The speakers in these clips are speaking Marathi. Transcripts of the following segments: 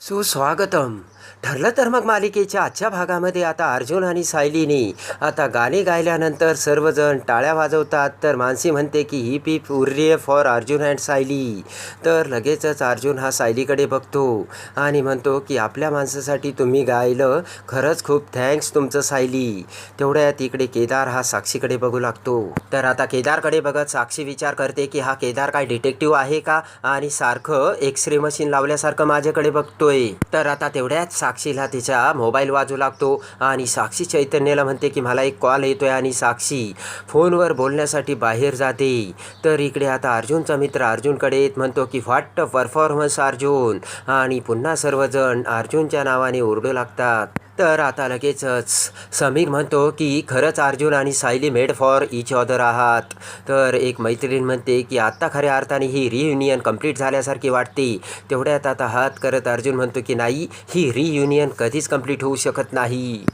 Susu. ठरलं तर मग मालिकेच्या आजच्या भागामध्ये आता अर्जुन आणि सायलीनी आता गाणे गायल्यानंतर सर्वजण टाळ्या वाजवतात. तर मानसी म्हणते की ही पीप उर्रिय फॉर अर्जुन अँड सायली. तर लगेचच अर्जुन हा सायलीकडे बघतो आणि म्हणतो की आपल्या माणसासाठी तुम्ही गायलं खरंच खूप थँक्स तुमचं सायली. तेवढ्यात इकडे केदार हा साक्षीकडे बघू लागतो. तर आता केदारकडे बघत साक्षी विचार करते की हा केदार काय डिटेक्टिव्ह आहे का? आणि सारखं एक्सरे मशीन लावल्यासारखं माझ्याकडे बघतोय. तर आता तेवढ्याच साक्षीला तिचा मोबाईल वाजू लागतो आणि साक्षी चैतन्याला म्हणते की मला एक कॉल येतो आहे आणि साक्षी फोनवर बोलण्यासाठी बाहेर जाते. तर इकडे आता अर्जुनचा मित्र अर्जुनकडे येत म्हणतो की व्हॉट परफॉर्मन्स अर्जुन. आणि पुन्हा सर्वजण अर्जुनच्या नावाने ओरडू लागतात. तर आता लगेचच समीर म्हणतो की खरंच अर्जुन आणि Sayali made for each other आहात. तर एक मैत्रीण म्हणते की आत्ता खऱ्या अर्थाने ही रियुनियन कंप्लीट झाल्यासारखी वाटते. तेवढ्यात आता हात करत अर्जुन म्हणतो की नाही ही रियुनियन कधीच कंप्लीट होऊ शकत नाही.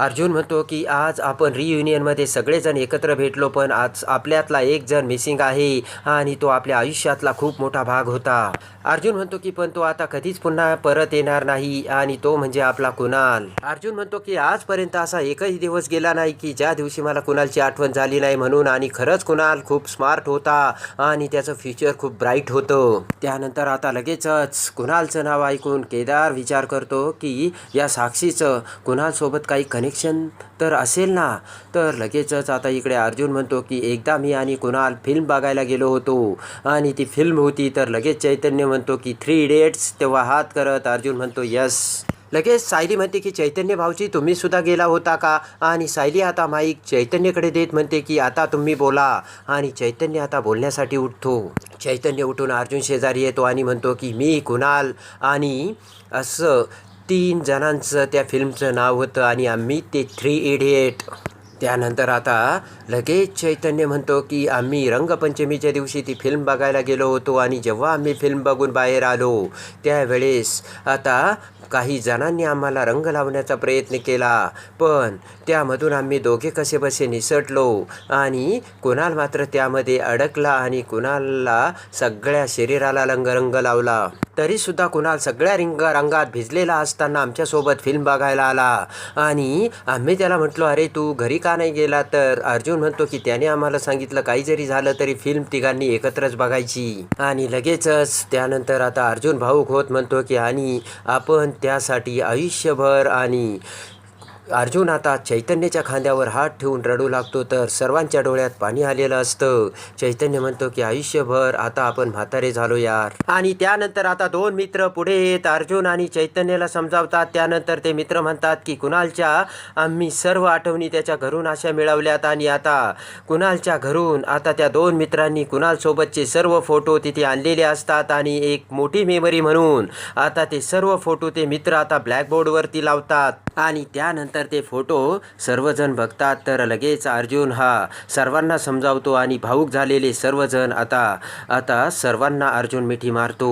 अर्जुन म्हणतो की आज आपण रियुनियनमध्ये सगळेजण एकत्र भेटलो पण आज आपल्यातला एक जण मिसिंग आहे आणि तो आपल्या आयुष्यातला खूप मोठा भाग होता. अर्जुन म्हणतो की पण तो आता कधीच पुन्हा परत येणार नाही आणि तो म्हणजे आपला कुणाल. अर्जुन म्हणतो की आजपर्यंत असा एकही दिवस गेला नाही की ज्या दिवशी मला कुणालची आठवण झाली नाही म्हणून आणि खरंच कुणाल खूप स्मार्ट होता आणि त्याचं फ्युचर खूप ब्राईट होतं. त्यानंतर आता लगेचच कुणालचं नाव ऐकून केदार विचार करतो की या साक्षीचं कुणालसोबत काही कनेक्शन तर असेल ना? तर लगेचच आता इकडे अर्जुन म्हणतो की एकदा मी आणि कुणाल फिल्म बघायला गेलो होतो आणि ती फिल्म होती तर लगेच चैतन्य म्हणतो की थ्री इडियट्स तेव्हा हात करत. अर्जुन म्हणतो यस. लगेच सायली म्हणते की चैतन्य भाऊजी तुम्ही सुद्धा गेला होता का? आणि सायली आता माईक चैतन्यकडे देत म्हणते की आता तुम्ही बोला. आणि चैतन्य आता बोलण्यासाठी उठतो. चैतन्य उठून अर्जुन शेजारी येतो आणि म्हणतो की मी कुणाल आणि असं तीन जणांचं त्या फिल्मचं नाव होतं आणि आम्ही ते थ्री इडियट त्यानंतर आता लगेच चैतन्य म्हणतो की आम्ही रंगपंचमीच्या दिवशी ती फिल्म बघायला गेलो होतो आणि जेव्हा आम्ही फिल्म बघून बाहेर आलो त्यावेळेस आता काही जणांनी आम्हाला रंग लावण्याचा प्रयत्न केला. पण त्यामधून आम्ही दोघे कसे बसे निसटलो आणि कुणाल मात्र त्यामध्ये अडकला आणि कुणालला सगळ्या शरीराला रंग रंग लावला. तरीसुद्धा कुणाल सगळ्या रिंग रंगात भिजलेला असताना आमच्यासोबत फिल्म बघायला आला आणि आम्ही त्याला म्हटलो अरे तू घरी का नाही गेला? तर अर्जुन म्हणतो की त्याने आम्हाला सांगितलं काही जरी झालं तरी फिल्म तिघांनी एकत्रच बघायची. आणि लगेचच त्यानंतर आता अर्जुन भाऊक होत म्हणतो की आणि आपण त्यासाठी आयुष्यभर आणि अर्जुन आता चैतन्याच्या खांद्यावर हात ठेवून रडू लागतो तर सर्वांच्या डोळ्यात पाणी आलेलं असतं. चैतन्य म्हणतो की आयुष्यभर आता आपण म्हातारे झालो यार. आणि त्यानंतर आता दोन मित्र पुढे येत अर्जुन आणि चैतन्याला समजावतात. त्यानंतर ते मित्र म्हणतात की कुणालच्या आम्ही सर्व आठवणी त्याच्या घरून अशा मिळवल्यात आणि आता कुणालच्या घरून आता त्या दोन मित्रांनी कुणालसोबतचे सर्व फोटो तिथे आणलेले असतात आणि एक मोठी मेमरी म्हणून आता ते सर्व फोटो ते मित्र आता ब्लॅकबोर्डवरती लावतात. आणि त्यानंतर तर ते फोटो सर्वजण बघतात तर लगेच अर्जुन हा सर्वांना समजावतो आणि भाऊक झालेले सर्वजण आता आता सर्वांना अर्जुन मिठी मारतो.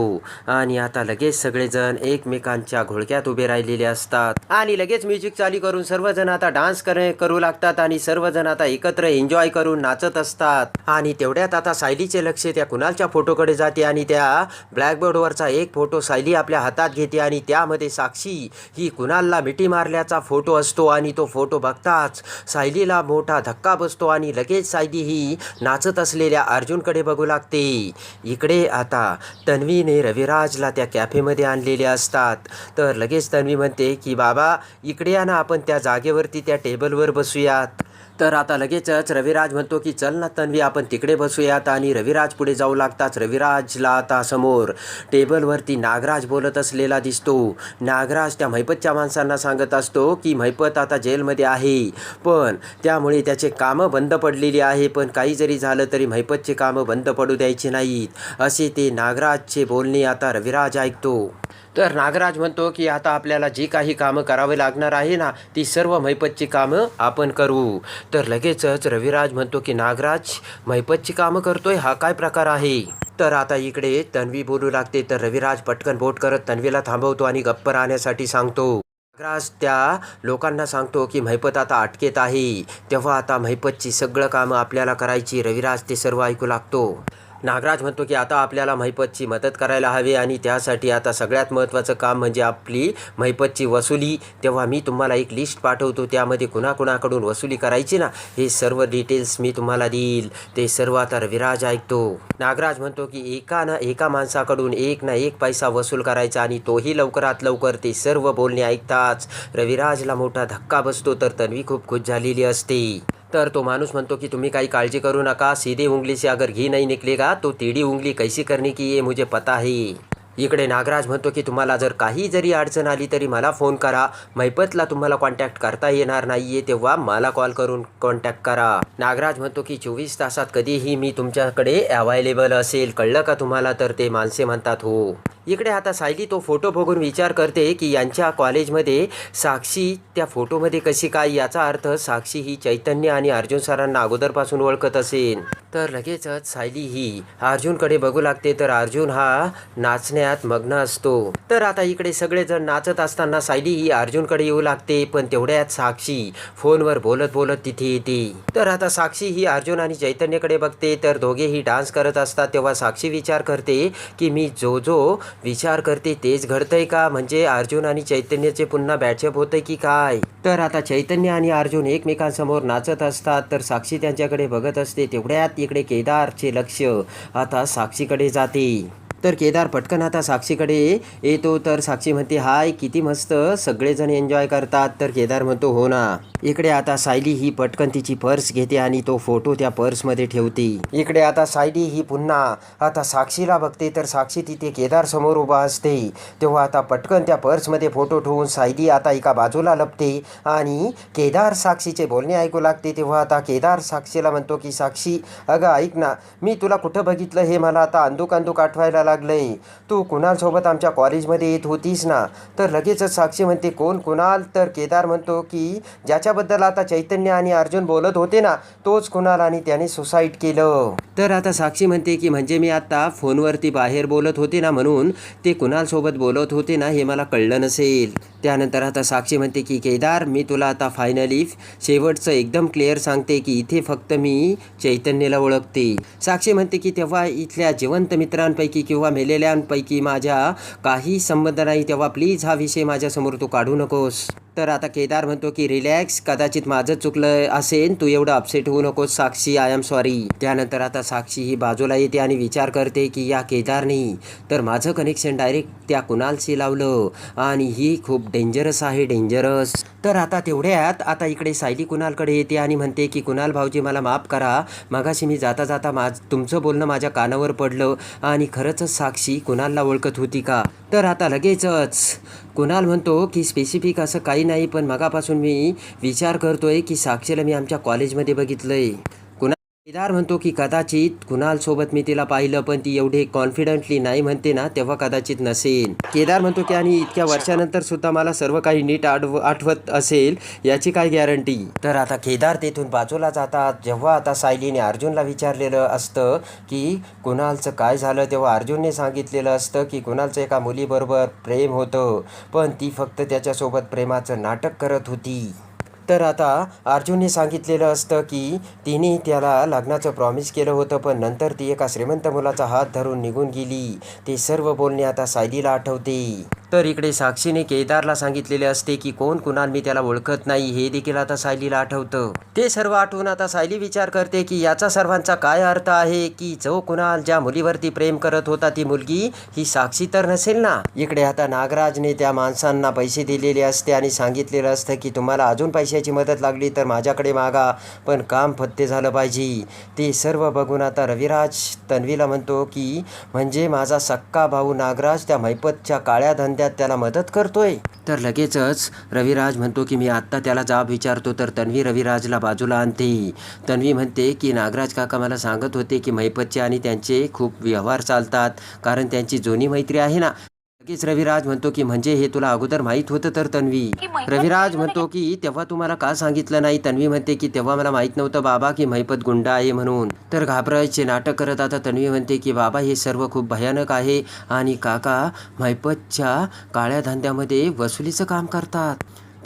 आणि आता लगेच सगळेजण एकमेकांच्या घोळक्यात उभे राहिलेले असतात. आणि लगेच म्युझिक चालू करून सर्वजण आता डान्स करू लागतात आणि सर्वजण आता एकत्र एन्जॉय करून नाचत असतात. आणि तेवढ्यात आता सायलीचे लक्ष त्या कुणालच्या फोटोकडे जाते आणि त्या ब्लॅकबोर्डवरचा एक फोटो सायली आपल्या हातात घेते आणि त्यामध्ये साक्षी ही कुणालला मिठी मारल्याचा फोटो असतो. आणि तो फोटो बघताच सायलीला मोठा धक्का बसतो आणि लगेच सायली ही नाचत असलेल्या अर्जुनकडे बघू लागते. इकडे आता तन्वीने रविराजला त्या कॅफेमध्ये आणलेले असतात. तर लगेच तन्वी म्हणते की बाबा इकडे या ना आपण त्या जागेवरती त्या टेबलवर बसूयात. तर आता लगेचच रविराज म्हणतो की चल ना तन्वी आपण तिकडे बसूयात आणि रविराज पुढे जाऊ लागताच रविराजला आता समोर टेबलवरती नागराज बोलत असलेला दिसतो. नागराज त्या मैपतच्या माणसांना सांगत असतो की मैपत आता जेलमध्ये आहे. पण त्यामुळे त्याचे कामं बंद पडलेली आहे. पण काही जरी झालं तरी मैपतचे कामं बंद पडू द्यायचे नाहीत. असे ते नागराजचे बोलणे आता रविराज ऐकतो. तर नागराज म्हणतो की आता आपल्याला जी काही कामं करावे लागणार आहे ना ती सर्व मैपतची कामं आपण करू. तर लगेचच रविराज म्हणतो की नागराज मैपतची कामं करतोय हा काय प्रकार आहे? तर आता इकडे तन्वी बोलू लागते. तर रविराज पटकन बोट करत तन्वीला थांबवतो आणि गप्प राहण्यासाठी सांगतो. नागराज त्या लोकांना सांगतो की मैपत आता अटकेत आहे. तेव्हा आता मैपतची सगळं कामं आपल्याला करायची. रविराज ते सर्व ऐकू लागतो. नागराज म्हणतो की आता आपल्याला महिपतची मदत करायला हवी आणि त्यासाठी आता सगळ्यात महत्त्वाचं काम म्हणजे आपली महिपतची वसुली. तेव्हा मी तुम्हाला एक लिस्ट पाठवतो त्यामध्ये कुणाकुणाकडून वसुली करायची ना हे सर्व डिटेल्स मी तुम्हाला देईल. ते सर्व आता रविराज ऐकतो. नागराज म्हणतो की एका ना एका माणसाकडून एक ना एक पैसा वसूल करायचा आणि तोही लवकरात लवकर ते सर्व बोलणे ऐकताच रविराजला मोठा धक्का बसतो तर तन्वी खूप खुश झालेली असते. तर तो माणूस म्हणतो की तुम्ही काही काळजी करू नका. सीधी उंगली से अगर घी नहीं निकलेगा तो टेढ़ी उंगली कैसी करने की ये मुझे पता है. इकडे नागराज म्हणतो की तुम्हाला जर काही जरी अडचण आली तरी मला फोन करा. मैपतला तुम्हाला कॉन्टॅक्ट करता येणार नाही आहे तेव्हा मला कॉल करून कॉन्टॅक्ट करा. नागराज म्हणतो की चोवीस तासात कधीही मी तुमच्याकडे अवायलेबल असेल. कळलं का तुम्हाला? तर ते माणसे म्हणतात हो. इकडे आता सायली तो फोटो बघून विचार करते की यांच्या कॉलेजमध्ये साक्षी त्या फोटोमध्ये कशी काय? याचा अर्थ साक्षी ही चैतन्य आणि अर्जुन सरांना अगोदरपासून ओळखत असेल तर लगेचच सायली ही. अर्जुनकडे बघू लागते तर अर्जुन हा नाचण्यात मग्न असतो. तर आता इकडे सगळेजण नाचत असताना सायली ही अर्जुनकडे येऊ लागते पण तेवढ्यात साक्षी फोनवर बोलत बोलत तिथे येते. तर आता साक्षी ही अर्जुन आणि चैतन्यकडे बघते तर दोघेही डान्स करत असतात. तेव्हा साक्षी विचार करते की मी जो जो विचार करते तेच घडतंय का? म्हणजे अर्जुन आणि चैतन्यचे पुन्हा बॅचअप होतंय की काय? तर आता चैतन्य आणि अर्जुन एकमेकांसमोर नाचत असतात. तर साक्षी त्यांच्याकडे बघत असते तेवढ्यात इकडे केदारचे लक्ष आता साक्षीकडे जाते. तर केदार पटकन आता साक्षीकडे. येतो तर साक्षी म्हणते हाय किती मस्त. सगळेजण एन्जॉय करतात. तर केदार म्हणतो हो ना. इकडे आता सायली ही पटकन तिची पर्स घेते आणि तो फोटो त्या पर्समध्ये ठेवते. इकडे आता सायली ही पुन्हा आता साक्षीला बघते तर साक्षी तिथे केदार समोर उभा असते. तेव्हा आता पटकन त्या पर्समध्ये फोटो ठेवून सायली आता एका बाजूला लपते आणि केदार साक्षीचे बोलणे ऐकू लागते. तेव्हा आता केदार साक्षीला म्हणतो की साक्षी अगं ऐक ना मी तुला कुठं बघितलं हे मला आता अंदूक अंदूक आठवायला लागलंय. तू कुणालसोबत आमच्या कॉलेजमध्ये येत होतीस ना? तर लगेचच साक्षी म्हणते कोण कुणाल? तर केदार म्हणतो की ज्याच्याबद्दल आता चैतन्य आणि अर्जुन बोलत होते ना तोच कुणाल आणि त्याने सुसाईड केलं. तर आता साक्षी म्हणते की म्हणजे मी आता फोनवरती बाहेर बोलत होते ना म्हणून ते कुणालसोबत बोलत होते ना हे मला कळलं नसेल. त्यानंतर आता साक्षी म्हणते की केदार मी तुला आता फायनली शेवटचं एकदम क्लिअर सांगते की इथे फक्त मी चैतन्यला ओळखते. साक्षी म्हणते की तेव्हा इथल्या जिवंत मित्रांपैकी किंवा मेलेल्यांपैकी माझ्या काही संबंध नाही तेव्हा प्लीज हा विषय माझ्यासमोर तू काढू नकोस. तर आता केदार म्हणतो की रिलॅक्स कदाचित माझं चुकलं असेल तू एवढं अपसेट होऊ नकोस साक्षी आय एम सॉरी त्यानंतर आता साक्षी ही बाजूला येते आणि विचार करते की या केदारने तर माझं कनेक्शन डायरेक्ट त्या कुणालशी लावलं आणि ही खूप डेंजरस आहे डेंजरस तर आता तेवढ्यात आता इकडे सायली कुणालकडे येते आणि म्हणते की कुणाल भाऊजी मला माफ करा. मगाशी मी जाता जाता माझ तुमचं बोलणं माझ्या कानावर पडलं आणि खरंच साक्षी कुणालला ओळखत होती का? तर आता लगेचच. कुणाल म्हणतो की स्पेसिफिक असं काही नाही पण मगापासून मी विचार करतोय की साक्षीला मी आमच्या कॉलेजमध्ये बघितलंय. आहे केदार म्हणतो की कदाचित कुणाल सोबत मी तिला पाहिलं पण ती एवढे कॉन्फिडंटली नाही म्हणते ना तेव्हा कदाचित नसेल. केदार म्हणतो की आणि इतक्या वर्षानंतर सुद्धा मला सर्व काही नीट आठव आठवत असेल याची काय गॅरंटी तर आता केदार तेथून बाजूला जातात. जेव्हा आता सायलीने अर्जुनला विचारलेलं असतं की कुणालचं काय झालं? तेव्हा अर्जुनने सांगितलेलं असतं की कुणालचं एका मुलीबरोबर प्रेम होतं पण ती फक्त त्याच्यासोबत प्रेमाचं नाटक करत होती. तर आता अर्जुनने सांगितलेलं असतं की तिने त्याला लग्नाचं प्रॉमिस केलं होतं पण नंतर ती एका श्रीमंत मुलाचा हात धरून निघून गेली. ते सर्व बोलणे आता सायलीला आठवते. तर इकडे साक्षीने केदारला सांगितलेले असते की कोण कुणाल मी त्याला ओळखत नाही हे देखील आता सायलीला आठवतं. ते सर्व आठवून आता सायली विचार करते की याचा सर्वांचा काय अर्थ आहे की जो कुणाल ज्या मुलीवरती प्रेम करत होता ती मुलगी ही साक्षी तर नसेल ना? इकडे आता नागराजने त्या माणसांना पैसे दिलेले असते आणि सांगितलेलं असतं की तुम्हाला अजून पैसे पैशाची मदत लागली तर माझ्याकडे मागा. पण काम फत्ते झालं पाहिजे. ते सर्व बघून आता रविराज तन्वीला म्हणतो की म्हणजे माझा सक्का भाऊ नागराज त्या मैपतच्या काळ्या धंद्यात त्याला मदत करतोय. तर लगेचच रविराज म्हणतो की मी आत्ता त्याला जाब विचारतो. तर तन्वी रविराजला बाजूला आणते. तन्वी म्हणते की नागराज काका मला सांगत होते की मैपतचे आणि त्यांचे खूप व्यवहार चालतात. कारण त्यांची जुनी मैत्री आहे ना. लगेच रविराज म्हणतो की म्हणजे हे तुला अगोदर माहीत होतं तर तन्वी. रविराज म्हणतो की तेव्हा तुम्हाला का सांगितलं नाही? तन्वी म्हणते की तेव्हा मला माहीत नव्हतं बाबा की मैपत गुंडा आहे म्हणून. तर घाबरायचे नाटक करत आता तन्वी म्हणते की बाबा हे सर्व खूप भयानक आहे आणि काका मैपतच्या काळ्या धंद्यामध्ये वसुलीचं काम करतात.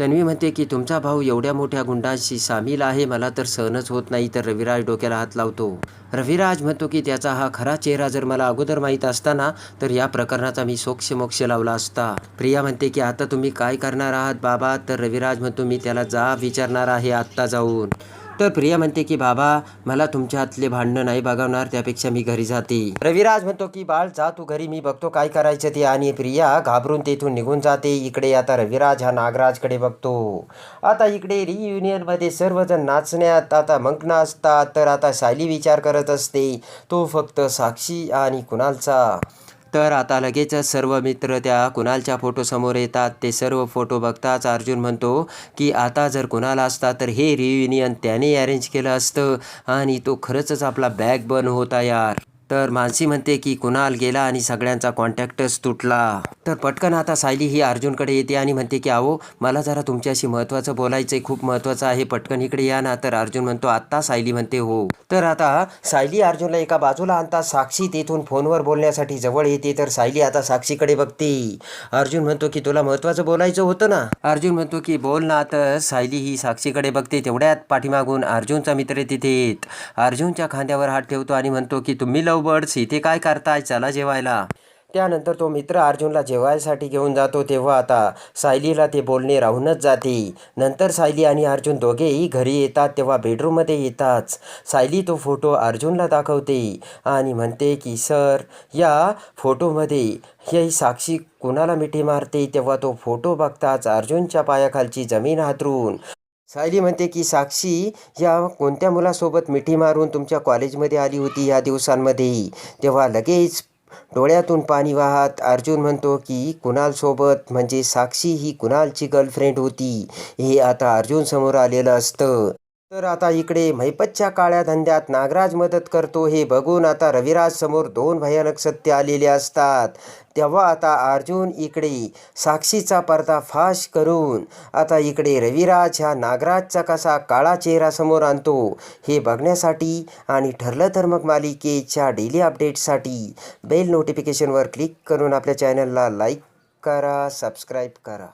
तन्वी म्हणते की तुमचा भाऊ एवढ्या मोठ्या गुंडांशी सामील आहे मला तर सहनच होत नाही तर रविराज डोक्याला हात लावतो. रविराज म्हणतो की त्याचा हा खरा चेहरा जर मला अगोदर माहीत असताना तर या प्रकरणाचा मी सोक्ष मोक्ष लावला असता. प्रिया म्हणते की आता तुम्ही काय करणार आहात बाबा? तर रविराज म्हणतो मी त्याला जा विचारणार आहे आत्ता जाऊन. तर प्रिया म्हणते की बाबा मला तुमच्या हातले भांडणं नाही बघवणार त्यापेक्षा मी घरी जाते. रविराज म्हणतो की बाळ जा तू घरी मी बघतो काय करायचं ते. आणि प्रिया घाबरून तेथून निघून जाते. इकडे आता रविराज हा नागराजकडे बघतो. आता इकडे रियुनियनमध्ये सर्वजण नाचण्यात आता मग्न असतात तर आता सायली विचार करत असते. तो फक्त साक्षी आणि कुणालचा. तर आता लगेचच सर्व मित्र त्या कुणालच्या फोटोसमोर येतात. ते सर्व फोटो बघताच अर्जुन म्हणतो की आता जर कुणाला असता तर हे रियुनियन त्याने अरेंज केलं असतं आणि तो खरंच आपला बॅग बन होता यार. तर मानसी म्हणते की कुणाल गेला आणि सगळ्यांचा कॉन्टॅक्टच तुटला. तर पटकन आता सायली ही अर्जुनकडे येते आणि म्हणते की अहो मला जरा तुमच्याशी महत्त्वाचं बोलायचं आहे खूप महत्त्वाचं आहे. पटकन इकडे या ना. तर अर्जुन म्हणतो आत्ता? सायली म्हणते हो. तर आता सायली अर्जुनला एका बाजूला आणता साक्षी तेथून फोनवर बोलण्यासाठी जवळ येते. तर सायली आता साक्षीकडे बघते. अर्जुन म्हणतो की तुला महत्त्वाचं बोलायचं होतं ना? अर्जुन म्हणतो की बोल ना तर सायली ही साक्षीकडे बघते. तेवढ्यात पाठीमागून अर्जुनचा मित्र तिथे येत अर्जुनच्या खांद्यावर हात ठेवतो आणि म्हणतो की तुम्ही लव बर्ड्स इथे काय करताय? चला जेवायला. त्यानंतर तो मित्र अर्जुनला जेवायसाठी घेऊन जातो तेव्हा आता सायलीला ते बोलणे राहूनच जाते. नंतर सायली आणि अर्जुन दोघेही घरी येतात तेव्हा बेडरूममध्ये येताच सायली तो फोटो अर्जुनला दाखवते आणि म्हणते की सर या फोटोमध्ये ही साक्षी कुणाला मिठी मारते? तेव्हा तो फोटो बघताच अर्जुनच्या पायाखालची जमीन हातरून सायली म्हणते की साक्षी या कोणत्या मुलासोबत मिठी मारून तुमच्या कॉलेजमध्ये आली होती या दिवसांमध्येही? तेव्हा लगेच डोळ्यातून पाणी वाहत अर्जुन म्हणतो की कुणालसोबत? म्हणजे साक्षी ही कुणालची गर्लफ्रेंड होती? हे आता अर्जुन समोर आलेलं असतं. तर आता इकडे मैपतच्या काळ्या धंद्यात नागराज मदत करतो हे बघून आता रविराज समोर दोन भयानक सत्य आलेले असतात. तेव्हा आता अर्जुन इकडे साक्षीचा पर्दा फाश करून आता इकडे रविराज ह्या नागराजचा कसा काळा चेहरा समोर आणतो हे बघण्यासाठी आणि ठरलं तर मग मालिकेच्या डेली अपडेट्ससाठी बेल नोटिफिकेशनवर क्लिक करून आपल्या चॅनलला लाईक करा सबस्क्राईब करा.